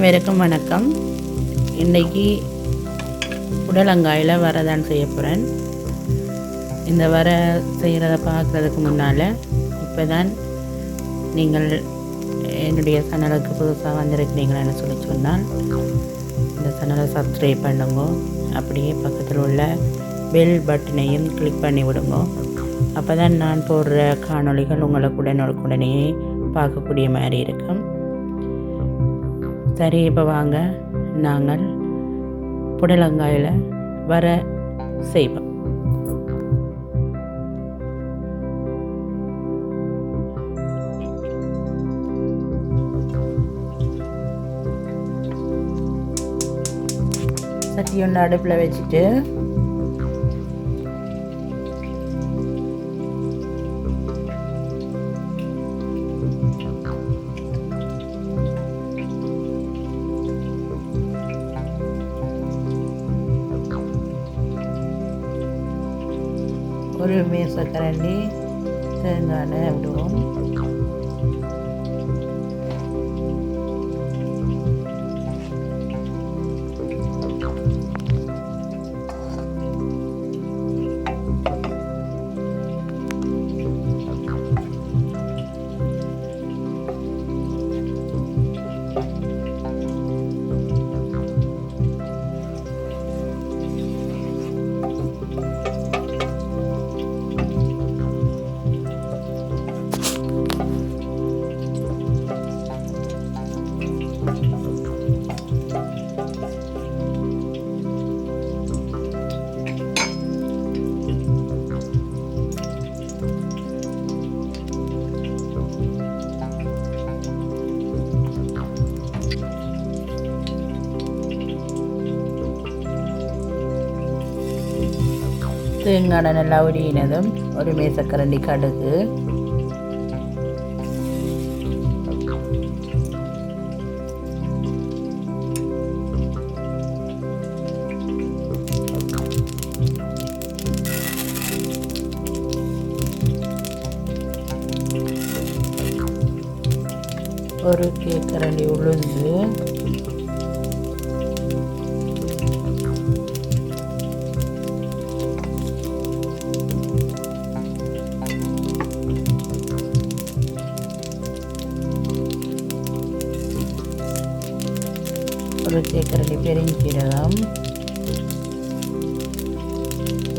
அனைவருக்கும் வணக்கம். இன்றைக்கி புடலங்காயில் வரதான் செய்ய போகிறேன் இந்த வர செய்கிறத பார்க்குறதுக்கு முன்னால் இப்போ தான் நீங்கள் என்னுடைய சேனலுக்கு புதுசாக வந்திருக்கிறீங்களான்னு சொல்லி சொன்னால் இந்த சேனலை சப்ஸ்கிரைப் பண்ணுங்க. அப்படியே பக்கத்தில் உள்ள பெல் பட்டனையும் கிளிக் பண்ணி விடுங்க. அப்போ தான் நான் போடுற காணொளிகள் உங்களுக்கு உடனுக்குடனே பார்க்கக்கூடிய மாதிரி இருக்கும். சரி இப்போ வாங்க நாங்கள் புடலங்காயில் வர செய்வோம். சட்டி ஒன்று அடுப்பில் வச்சுட்டு ஒரு மேசக்கரண்டி தேங்காய் விடுவோம் தேங்காய் நல்லா உரியினதும் ஒரு மேசக்கரண்டி கடுகு. ஒரு கேக்கரண்டி உளுந்து. ஒரு தேக்கரண்டி பெருஞ்சீரகம்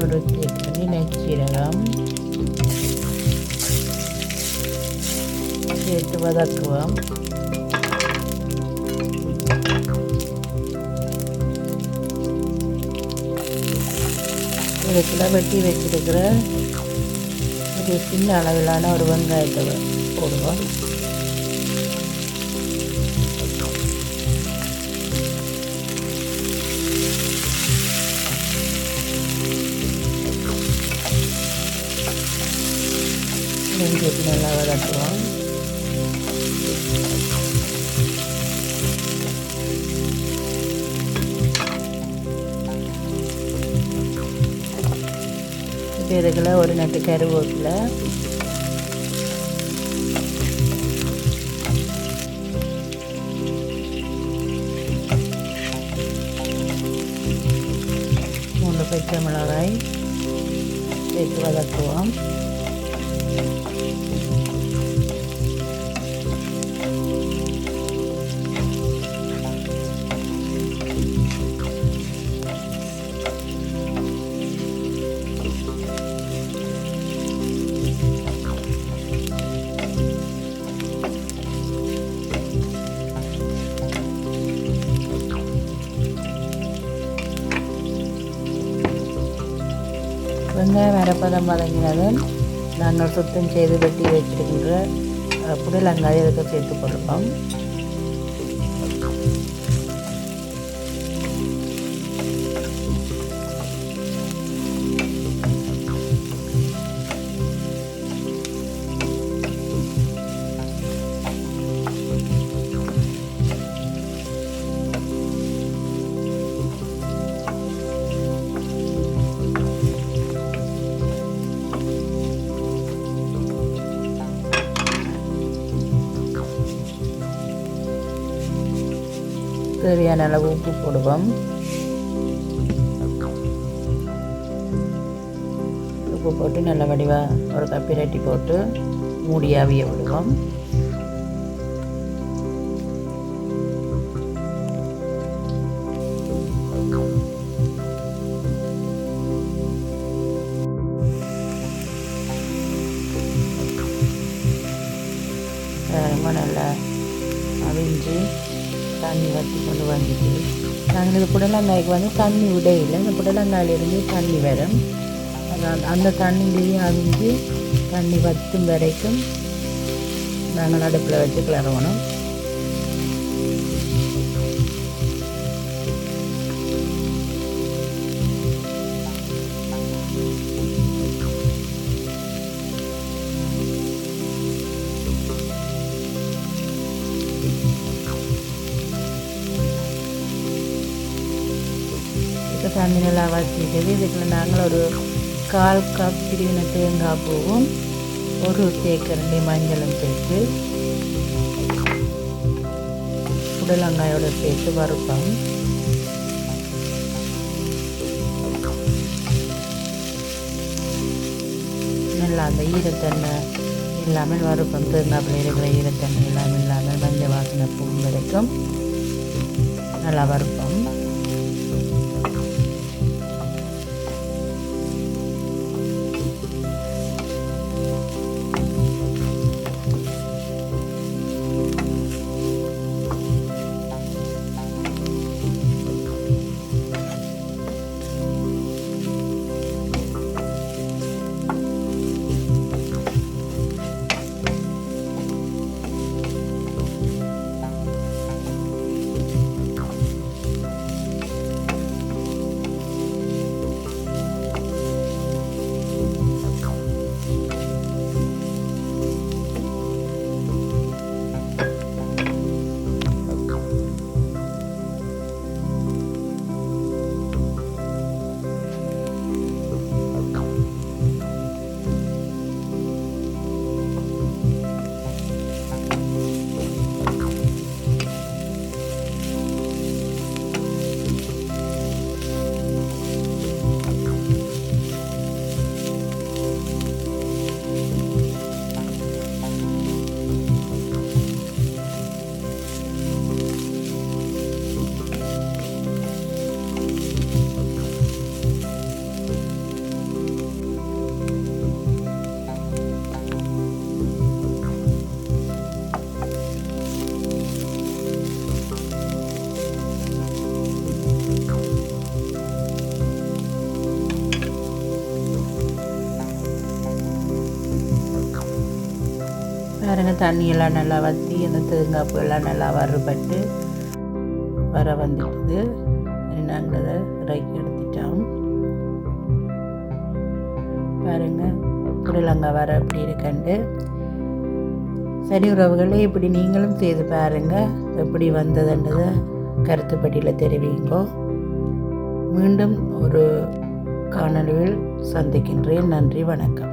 ஒரு தேக்கரண்டி நெச்சீரகம் சேர்த்து வதக்குவோம் இதுக்குள்ள வெட்டி வச்சிருக்கிற ஒரு சின்ன அளவிலான ஒரு வெங்காயத்தை போடுவோம். செஞ்சு வச்சு நல்லா வதக்குவோம் இப்போ இதுக்குள்ள ஒரு நட்டு கருவேப்பிலை. மூணு பச்சை மிளகாய் சேர்த்து வளர்த்துவோம் வெங்காயம் வரப்பதம் வதங்கினதும் நாங்கள் சுத்தம் செய்து வெட்டி வச்சிருக்கின்ற அஹ், புடலங்காய் இதுக்கு சேர்த்து கொடுப்போம் தேவையான அளவு உப்பு போடுவோம். உப்பு போட்டு நல்ல வடிவாக ஒரு கப்பிரட்டி போட்டு மூடி அவிய விடுவோம். ரொம்ப நல்லா அவிஞ்சு தண்ணி வற்றி கொண்டு வந்துட்டு நாங்கள் இந்த புடலங்காய்க்கு வந்து தண்ணி விடையில்லை இந்த புடலங்காயிலிருந்து தண்ணி வரும். அதான் அந்த தண்ணியிலேயே அவிஞ்சு தண்ணி வற்றும் வரைக்கும் நாங்கள் அடுப்பில் வச்சு கிளறணும். சாந்தி தண்ணி நல்லா இதுக்குள்ள நாங்கள் ஒரு கால் கப் பிரிவின தேங்காய் பூவும் ஒரு தேக்கரண்டி மஞ்சளும் சேர்த்து புடலங்காயோட சேர்த்து வறுப்போம். நல்லா அந்த ஈரத்தன்மை இல்லாமல் வறுப்போம். தேங்காப்பில் இருக்கிற ஈரத்தன்மை இல்லாமல் இல்லாமல் மஞ்சள் வாசனை பூ கிடைக்கும் நல்லா வறுப்போம். பாருங்கள் தண்ணியெல்லாம் நல்லா வற்றி அந்த தேங்காய் பூவெல்லாம் எல்லாம் நல்லா வறுபட்டு வர வந்துட்டுது நாங்கள் அதை இறக்கி எடுத்துட்டோம். பாருங்கள் புடலங்காய் வர அப்படி இருக்கண்டு. சரி உறவுகளே இப்படி நீங்களும் செய்து பாருங்கள் எப்படி வந்ததுன்றதை கருத்துப்பட்டியில் தெரிவிங்கோ. மீண்டும் ஒரு காணொலியில் சந்திக்கின்றேன். நன்றி வணக்கம்.